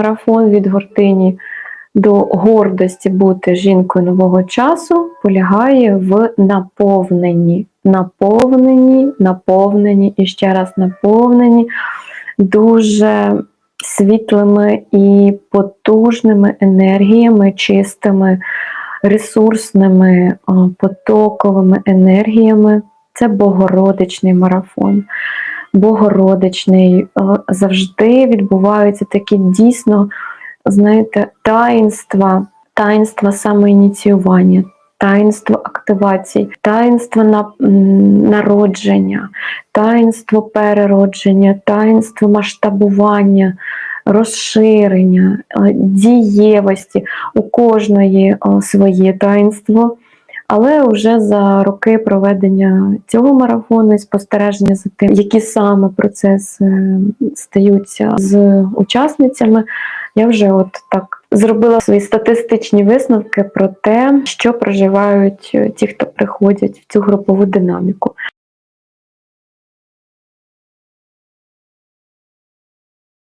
марафон від гортині до гордості бути жінкою нового часу полягає в наповненні, наповненні, наповненні і ще раз наповненні дуже світлими і потужними енергіями, чистими, ресурсними, потоковими енергіями. Це богородичний марафон. Богородичний завжди відбуваються такі дійсно, знаєте, таїнства, таїнства самоініціювання, таїнство активацій, таїнство на, народження, таїнство переродження, таїнство масштабування, розширення, е, дієвості. У кожної е, своє таїнство. Але вже за роки проведення цього марафону і спостереження за тим, які саме процеси стаються з учасницями, я вже от так зробила свої статистичні висновки про те, що проживають е, ті, хто приходять в цю групову динаміку.